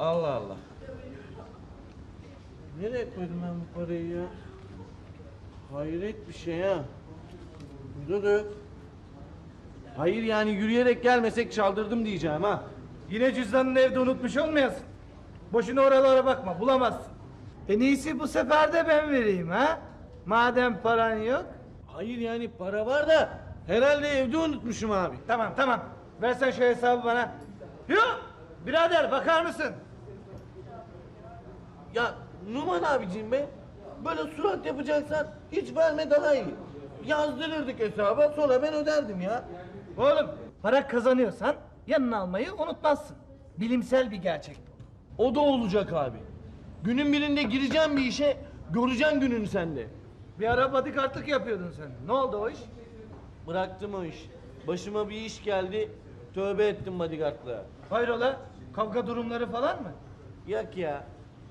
Allah Allah. Nereye koydum ben bu parayı ya? Hayret bir şey ha. Burada da yok. Hayır yani yürüyerek gelmesek çaldırdım diyeceğim ha. Yine cüzdanını evde unutmuş olmayasın. Boşuna oralara bakma bulamazsın. En iyisi bu sefer de ben vereyim ha. Madem paran yok. Hayır yani para var da herhalde evde unutmuşum abi. Tamam tamam. Versen şu hesabı bana. Yok. Birader bakar mısın? Ya Numan abicim be. Böyle surat yapacaksan hiç verme daha iyi. Yazdırırdık hesaba sonra ben öderdim ya. Oğlum para kazanıyorsan yanına almayı unutmazsın. Bilimsel bir gerçek bu. O da olacak abi. Günün birinde gireceğim bir işe göreceksin gününü sende. Bir ara bodyguardlık yapıyordun sen. Ne oldu o iş? Bıraktım o iş. Başıma bir iş geldi. Tövbe ettim bodyguardlığa. Hayrola? Kavga durumları falan mı? Yak ya.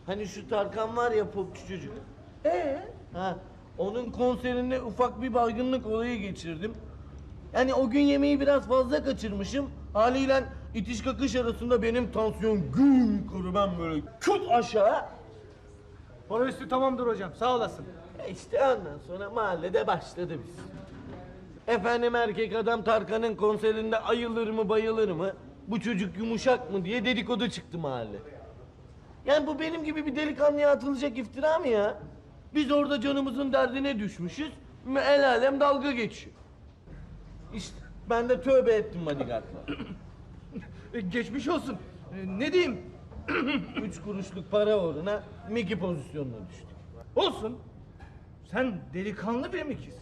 Hani şu Tarkan var ya popçu çocuk. Ee? Ha, onun konserinde ufak bir baygınlık olayı geçirdim. Yani o gün yemeği biraz fazla kaçırmışım. Haliyle itiş kakış arasında benim tansiyon güm yukarı ben böyle küt aşağı. Para üstü tamamdır hocam sağ olasın. E İşte ondan sonra mahallede başladı biz. Efendim erkek adam Tarkan'ın konserinde ayılır mı bayılır mı? Bu çocuk yumuşak mı diye dedikodu çıktı mahalle. Yani bu benim gibi bir delikanlıya atılacak iftira mı ya? Biz orada canımızın derdine düşmüşüz. El alem dalga geçiyor. İşte ben de tövbe ettim bodyguardla. E, geçmiş olsun. E, ne diyeyim? Üç kuruşluk para uğruna Mickey pozisyonuna düştük. Olsun. Sen delikanlı bir mikiz.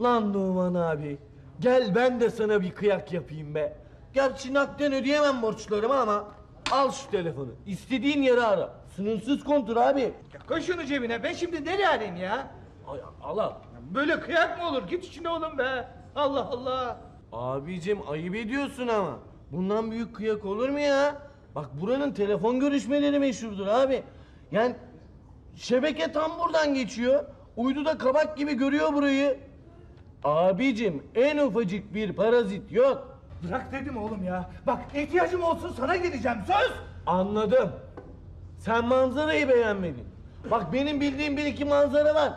Lan Numan abi, gel ben de sana bir kıyak yapayım be. Gerçi nakden ödeyemem borçlarımı ama al şu telefonu. İstediğin yere ara. Sınırsız kontrol abi. Ya koy şunu cebine ben şimdi nereye arayayım ya? Ay, al al. Böyle kıyak mı olur? Git içine oğlum be. Allah Allah. Abicim ayıp ediyorsun ama. Bundan büyük kıyak olur mu ya? Bak buranın telefon görüşmeleri meşhurdur abi. Yani şebeke tam buradan geçiyor. Uydu da kabak gibi görüyor burayı. Abicim en ufacık bir parazit yok. Bırak dedim oğlum ya. Bak ihtiyacım olsun sana geleceğim söz. Anladım. Sen manzarayı beğenmedin. Bak benim bildiğim bir iki manzara var.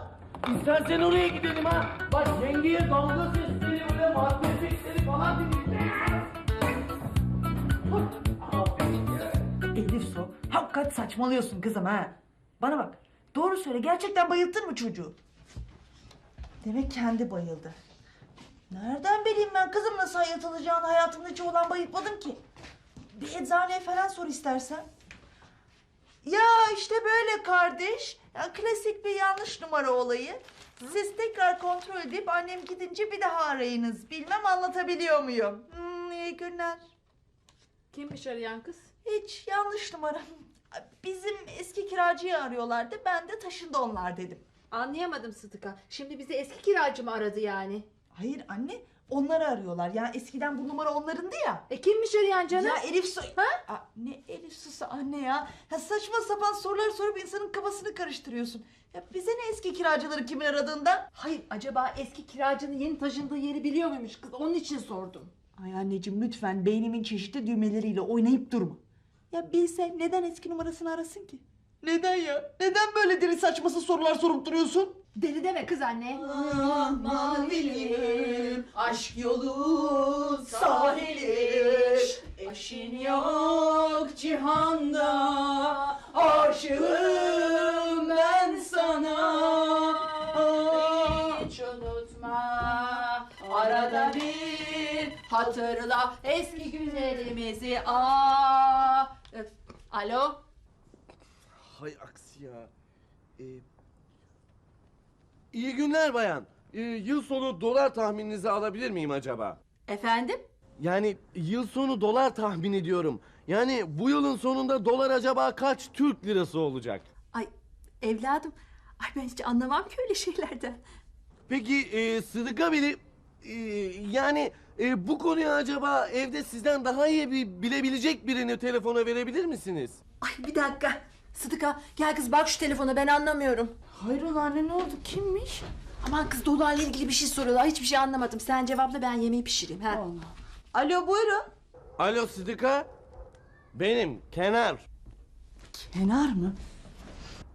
İstersen oraya gidelim ha. Bak yengeye dalga sesleri ve madde sesleri falan dinleyelim. Elif Su, hakikat saçmalıyorsun kızım ha. Bana bak, doğru söyle gerçekten bayılttın mı çocuğu? Demek kendi bayıldı. Nereden bileyim ben kızım nasıl hayatılacağını hayatımda hiç olan bayıltmadım ki. Bir eczaneye falan sor istersen. Ya işte böyle kardeş. Ya klasik bir yanlış numara olayı. Siz tekrar kontrol edip annem gidince bir daha arayınız. Bilmem anlatabiliyor muyum? Hmm, iyi günler. Kimmiş arayan kız? Hiç yanlış numara. Bizim eski kiracıyı arıyorlardı. Ben de taşındı onlar dedim. Anlayamadım Sıtıka. Şimdi bizi eski kiracı mı aradı yani? Hayır anne onları arıyorlar. Ya eskiden bu numara onlarındı ya. E kimmiş arayan canım? Ya Elif Su... Ha? Aa, ne Elif Su'su anne ya. ya. Saçma sapan sorular sorup insanın kafasını karıştırıyorsun. Ya bize ne eski kiracıları kimin aradığında? Hayır acaba eski kiracının yeni taşındığı yeri biliyor muymuş kız? Onun için sordum. Ay anneciğim lütfen beynimin çeşitli düğmeleriyle oynayıp durma. Ya bilse neden eski numarasını arasın ki? Neden ya? Neden böyle deli saçması sorular sorup duruyorsun? Deli deme kız anne. Mavilim aşk yolu sahili Eşin yok cihanda Aşığım ben sana Hiç unutma arada bir hatırla eski günlerimizi. Aa. Öf. Alo. Hay aksi ya. Ee, iyi günler bayan. Ee, yıl sonu dolar tahmininizi alabilir miyim acaba? Efendim? Yani yıl sonu dolar tahmin ediyorum. Yani bu yılın sonunda dolar acaba kaç Türk lirası olacak? Ay evladım. Ay ben hiç anlamam ki öyle şeylerden. Peki e, Sıdıka Bey, e, yani e, bu konuyu acaba evde sizden daha iyi bir, bilebilecek birini telefona verebilir misiniz? Ay bir dakika. Sıdıka gel kız bak şu telefona ben anlamıyorum. Hayrola anne ne oldu kimmiş? Aman kız dolarla ilgili bir şey soruyorlar. Hiçbir şey anlamadım. Sen cevapla ben yemeği pişireyim. Ha. Alo buyurun. Alo Sıdıka. Benim Kenar. Kenar mı?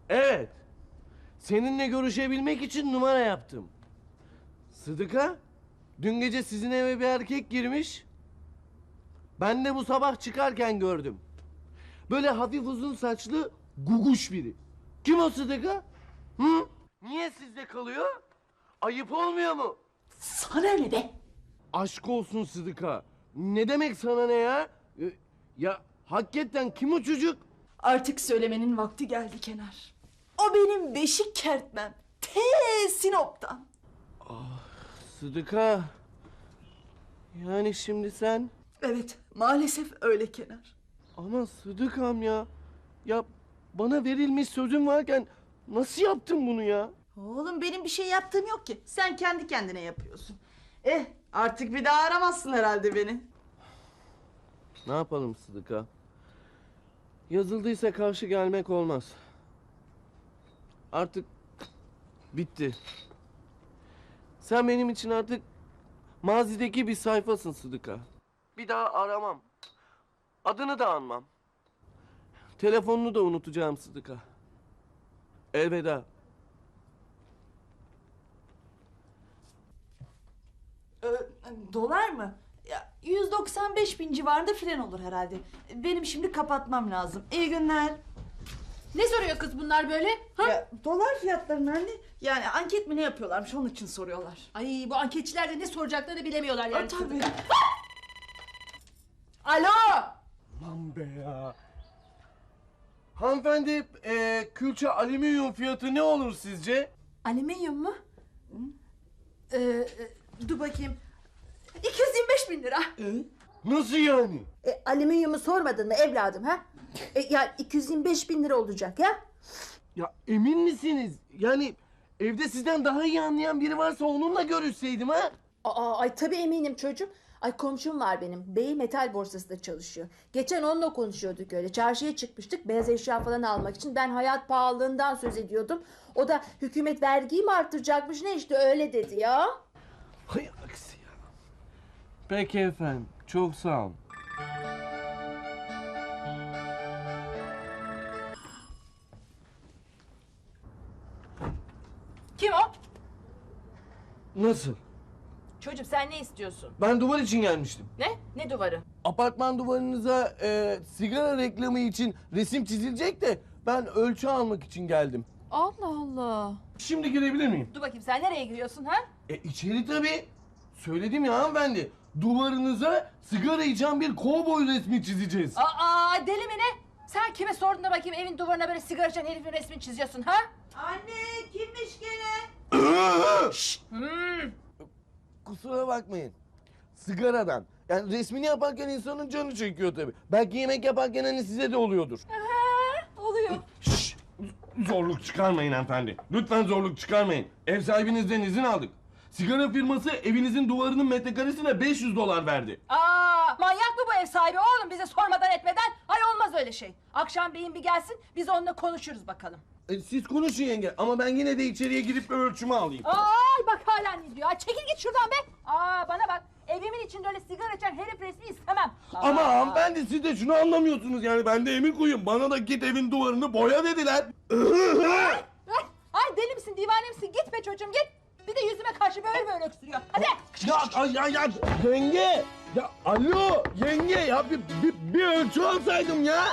Evet. Seninle görüşebilmek için numara yaptım. Sıdıka, dün gece sizin eve bir erkek girmiş. Ben de bu sabah çıkarken gördüm. Böyle hafif uzun saçlı guguş biri. Kim o Sıdıka? Hı? Niye sizde kalıyor? Ayıp olmuyor mu? Sana ne be? Aşk olsun Sıdıka. Ne demek sana ne ya? Ee, Ya hakikaten kim o çocuk? Artık söylemenin vakti geldi Kenar. O benim beşik kertmem. T Sinop'tan. Sıdıka. Yani şimdi sen... Evet maalesef öyle Kenar. Ama Sıdıkam ya. Ya bana verilmiş sözün varken nasıl yaptın bunu ya? Oğlum benim bir şey yaptığım yok ki. Sen kendi kendine yapıyorsun. Eh artık bir daha aramazsın herhalde beni. Ne yapalım Sıdıka? Yazıldıysa karşı gelmek olmaz. Artık bitti. Sen benim için artık mazideki bir sayfasın Sıdıka. Bir daha aramam. Adını da anmam. Telefonunu da unutacağım Sıdıka. Elveda. Ee, dolar mı? Ya, 195 bin civarında filan olur herhalde. Benim şimdi kapatmam lazım. İyi günler. Ne soruyor kız bunlar böyle? Ha? Ya, dolar fiyatlarını anne. Yani anket mi ne yapıyorlarmış onun için soruyorlar. Ay bu anketçiler de ne soracaklarını bilemiyorlar yani. Aa, tabii. Alo! Aman be ya. Hanımefendi, e, külçe alüminyum fiyatı ne olur sizce? Alüminyum mu? Ee, e, dur bakayım. 225 bin lira. Nasıl yani? E, alüminyumu sormadın mı evladım ha? E, ya 225 bin lira olacak ya. Ya emin misiniz? Yani evde sizden daha iyi anlayan biri varsa onunla görüşseydim ha? Aa, ay tabii eminim çocuğum. Ay komşum var benim. Bey metal borsasında çalışıyor. Geçen onunla konuşuyorduk öyle. Çarşıya çıkmıştık beyaz eşya falan almak için. Ben hayat pahalılığından söz ediyordum. O da hükümet vergiyi mi arttıracakmış ne işte öyle dedi ya. Hay aksi ya. Peki efendim, çok sağ olun. Kim o? Nasıl? Çocuğum sen ne istiyorsun? Ben duvar için gelmiştim. Ne? Ne duvarı? Apartman duvarınıza e, sigara reklamı için resim çizilecek de ben ölçü almak için geldim. Allah Allah. Şimdi girebilir miyim? Dur bakayım sen nereye giriyorsun ha? E içeri tabii. Söyledim ya hanımefendi. Duvarınıza sigara içen bir kovboy resmi çizeceğiz. Aa deli mi ne? Sen kime sordun da bakayım evin duvarına böyle sigara içen herifin resmini çiziyorsun ha? Anne kimmiş gene? Hmm. Kusura bakmayın. Sigaradan. Yani resmini yaparken insanın canı çekiyor tabii. Belki yemek yaparken hani size de oluyordur. Oluyor. Şşş! Zorluk çıkarmayın hanımefendi. Lütfen zorluk çıkarmayın. Ev sahibinizden izin aldık. Sigara firması evinizin duvarının metrekaresine 500 dolar verdi. Aa manyak mı bu ev sahibi oğlum bize sormadan etmeden? Ay olmaz öyle şey. Akşam beyin bir gelsin biz onunla konuşuruz bakalım. E, siz konuşun yenge ama ben yine de içeriye girip bir ölçümü alayım. Ay bak hala ne diyor. Ay, çekil git şuradan be. Aa bana bak evimin içinde öyle sigara içen herif resmi istemem. Ama Aa. hanımefendi siz de şunu anlamıyorsunuz yani ben de emin koyayım. Bana da git evin duvarını boya dediler. Ay, ay deli misin divane misin git be çocuğum git. Bir de yüzüme karşı böyle böyle öksürüyor. Hadi. ya, ay, ya, ya yenge. Ya alo yenge ya bir, bir, bir ölçü alsaydım ya.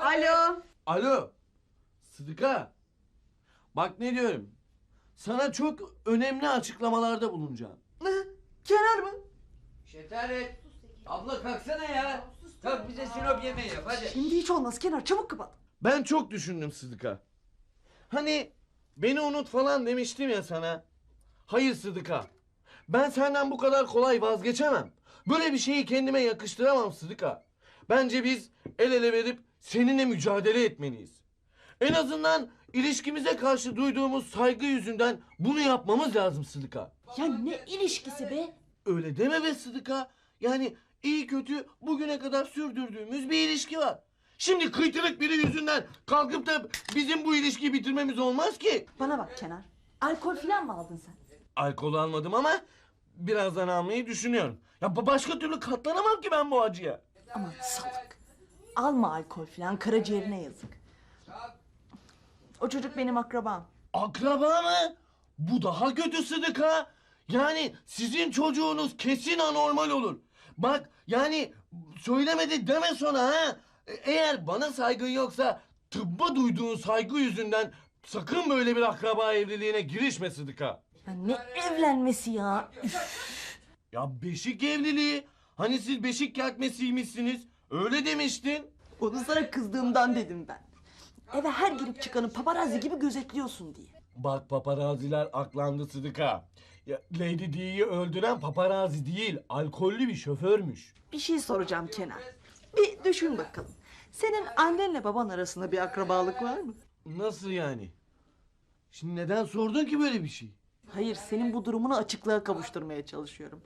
Alo. Alo. Sıdıka. Bak ne diyorum. Sana çok önemli açıklamalarda bulunacağım. Kenar mı? Şetaret. Abla kalksana ya. Kalk bize sinop yemeği yap hadi. Şimdi hiç olmaz Kenar çabuk kapat. Ben çok düşündüm Sıdıka. Hani beni unut falan demiştim ya sana. Hayır Sıdıka. Ben senden bu kadar kolay vazgeçemem. Böyle bir şeyi kendime yakıştıramam Sıdıka. Bence biz el ele verip seninle mücadele etmeliyiz. En azından ilişkimize karşı duyduğumuz saygı yüzünden bunu yapmamız lazım Sıdıka. Ya ne ilişkisi be? Öyle deme be Sıdıka. Yani iyi kötü bugüne kadar sürdürdüğümüz bir ilişki var. Şimdi kıytırık biri yüzünden kalkıp da bizim bu ilişkiyi bitirmemiz olmaz ki. Bana bak Kenar. Alkol filan mı aldın sen? Alkol almadım ama birazdan almayı düşünüyorum. Ya ba- başka türlü katlanamam ki ben bu acıya. Aman salak. Alma alkol falan karaciğerine yazık. O çocuk benim akrabam. Akraba mı? Bu daha kötü Sıdıka. Yani sizin çocuğunuz kesin anormal olur. Bak yani söylemedi deme sonra ha. E- Eğer bana saygın yoksa tıbba duyduğun saygı yüzünden sakın böyle bir akraba evliliğine girişme Sıdıka. Ya ne evlenmesi ya? Üf, Ya beşik evliliği. Hani siz beşik kertmesiymişsiniz. Öyle demiştin. Onu sana kızdığımdan dedim ben. Eve her girip çıkanı paparazzi gibi gözetliyorsun diye. Bak paparaziler aklandı Sıdıka. Ya, Lady Di'yi öldüren paparazi değil, alkollü bir şoförmüş. Bir şey soracağım Kenan. Bir düşün bakalım. Senin annenle baban arasında bir akrabalık var mı? Nasıl yani? Şimdi neden sordun ki böyle bir şey? Hayır, senin bu durumunu açıklığa kavuşturmaya çalışıyorum.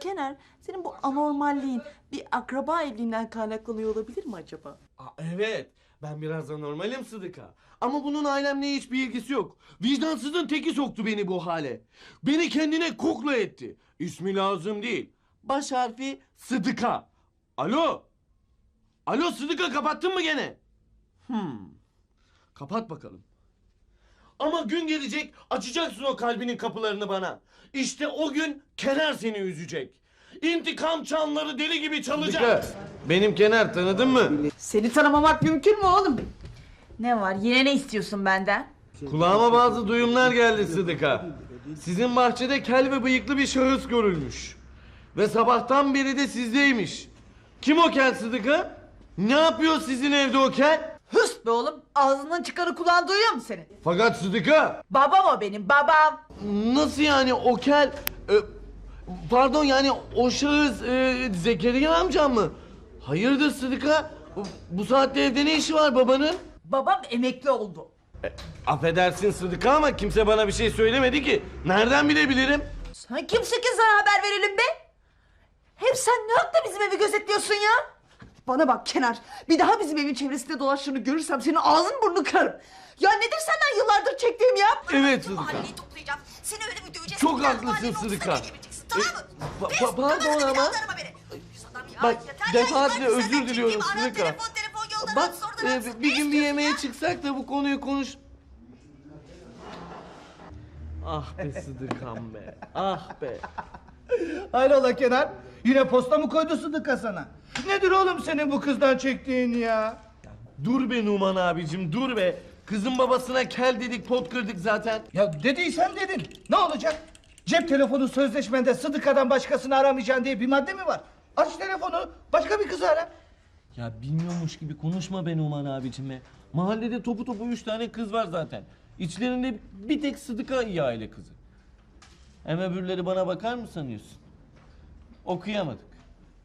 Kenar, senin bu anormalliğin bir akraba evliliğinden kaynaklanıyor olabilir mi acaba? Aa, evet, ben biraz anormalim Sıdıka. Ama bunun ailemle hiçbir ilgisi yok. Vicdansızın teki soktu beni bu hale. Beni kendine kukla etti. İsmi lazım değil. Baş harfi Sıdıka. Alo? Alo Sıdıka kapattın mı gene? Hmm. Kapat bakalım. Ama gün gelecek açacaksın o kalbinin kapılarını bana. İşte o gün Kenar seni üzecek. İntikam çanları deli gibi çalacak. benim Kenar tanıdın mı? Seni tanımamak mümkün mü oğlum? Ne var, yine ne istiyorsun benden? Kulağıma bazı duyumlar geldi Sıdıka. Sizin bahçede kel ve bıyıklı bir şahıs görülmüş. Ve sabahtan beri de sizdeymiş. Kim o kel Sıdıka? Ne yapıyor sizin evde o kel? Be oğlum, ağzından çıkanı kulağın duyuyor mu senin? Fakat Sıdıka Babam o benim, babam. nasıl yani o kel... e, pardon yani o şahıs e, Zekeriya amcam mı? Hayırdır Sıdıka? Bu, saatte evde ne işi var babanın? Babam emekli oldu. Affedersin Sıdıka ama kimse bana bir şey söylemedi ki. Nereden bilebilirim? Sen kimsin ki sana haber verelim be? Hem sen ne hakla bizim evi gözetliyorsun ya? Bana bak Kenar, bir daha bizim evin çevresinde dolaştığını görürsem senin ağzın burnunu kırarım. Ya nedir senden yıllardır çektiğim ya? Evet Sıdıka. Mahalleyi toplayacağım, seni öyle bir döveceğiz. Çok haklısın Sıdıka. Tamam mı? Pa- Pes, ama- Bak defaatle özür diliyorum Sıdıka. Telefon telefon yoldan Bak e, bir gün bir istiyorsun yemeğe ya? çıksak da bu konuyu konuş. Ah be Sıdıkam be. Ah be. Hayrola Kenar? Yine posta mı koydu Sıdıka sana? Nedir oğlum senin bu kızdan çektiğin ya? Dur be Numan abicim dur be. Kızın babasına kel dedik pot kırdık zaten. Ya dediysen dedin. Ne olacak? Cep telefonu sözleşmende Sıdıka'dan başkasını aramayacaksın diye bir madde mi var? Aç telefonu, başka bir kızı ara. Ya bilmiyormuş gibi konuşma be Numan abicim be. Mahallede topu topu üç tane kız var zaten. İçlerinde bir tek Sıdıka iyi aile kızı. Hem öbürleri bana bakar mı sanıyorsun? Okuyamadık.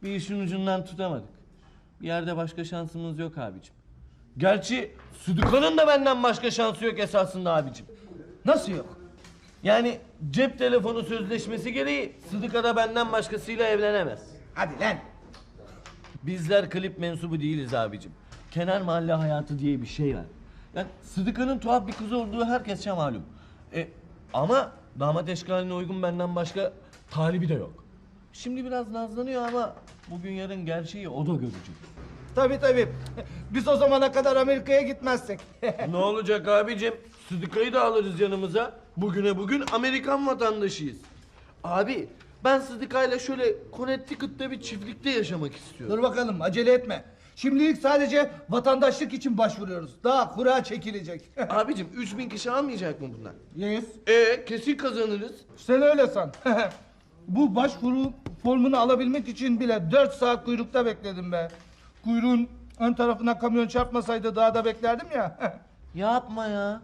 Bir işin ucundan tutamadık. Bir yerde başka şansımız yok abicim. Gerçi Sıdıka'nın da benden başka şansı yok esasında abicim. Nasıl yok? Yani cep telefonu sözleşmesi gereği Sıdıka da benden başkasıyla evlenemez. Hadi lan. Bizler klip mensubu değiliz abicim. Kenar mahalle hayatı diye bir şey var. Yani Sıdıka'nın tuhaf bir kız olduğu herkesçe malum. E, ama damat eşkaline uygun benden başka talibi de yok. Şimdi biraz nazlanıyor ama bugün yarın gerçeği o da görecek. Tabii tabii. Biz o zamana kadar Amerika'ya gitmezsek. ne olacak abicim? Sıdıka'yı da alırız yanımıza. Bugüne bugün Amerikan vatandaşıyız. Abi ben Sıdıka'yla şöyle Connecticut'ta bir çiftlikte yaşamak istiyorum. Dur bakalım acele etme. Şimdilik sadece vatandaşlık için başvuruyoruz. Daha kura çekilecek. Abicim 3000 kişi almayacak mı bunlar? yes. E kesin kazanırız. Sen öyle san. Bu başvuru formunu alabilmek için bile 4 saat kuyrukta bekledim be. Kuyruğun ön tarafına kamyon çarpmasaydı daha da beklerdim ya. Yapma ya.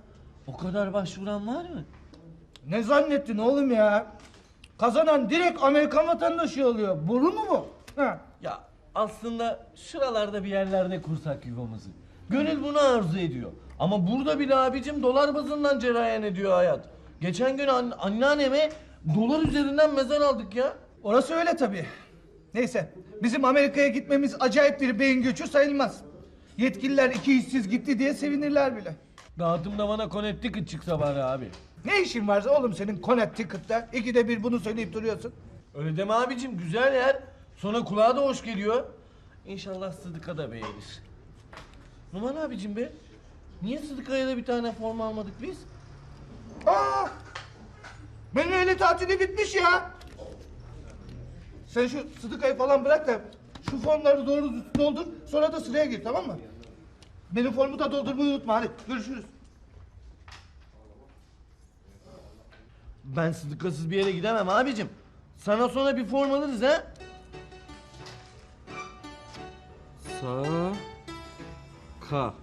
O kadar başvuran var mı? ne zannettin oğlum ya? Kazanan direkt Amerikan vatandaşı oluyor. Boru mu bu? Ha. Ya aslında şuralarda bir yerlerde kursak yuvamızı. Gönül bunu arzu ediyor. Ama burada bile abicim dolar bazından cereyan ediyor hayat. Geçen gün an- anneanneme dolar üzerinden mezar aldık ya. Orası öyle tabii. Neyse, bizim Amerika'ya gitmemiz acayip bir beyin göçü sayılmaz. Yetkililer iki işsiz gitti diye sevinirler bile. Dağıtımda bana Connecticut çıksa bari abi. Ne işin var oğlum senin Connecticut'ta? İkide bir bunu söyleyip duruyorsun. Öyle deme abicim güzel yer. Sonra kulağa da hoş geliyor. İnşallah Sıdıka da beğenir. Numan abicim be. Niye Sıdıkaya da bir tane forma almadık biz? Aa! Benim öyle tatili bitmiş ya. Sen şu Sıdıkayı falan bırak da şu formları doğru düzgün doldur. Sonra da sıraya gir tamam mı? Benim formu da doldurmayı unutma hadi görüşürüz. Ben Sıdıkasız bir yere gidemem abicim. Sana sonra bir form alırız ha. Sa ka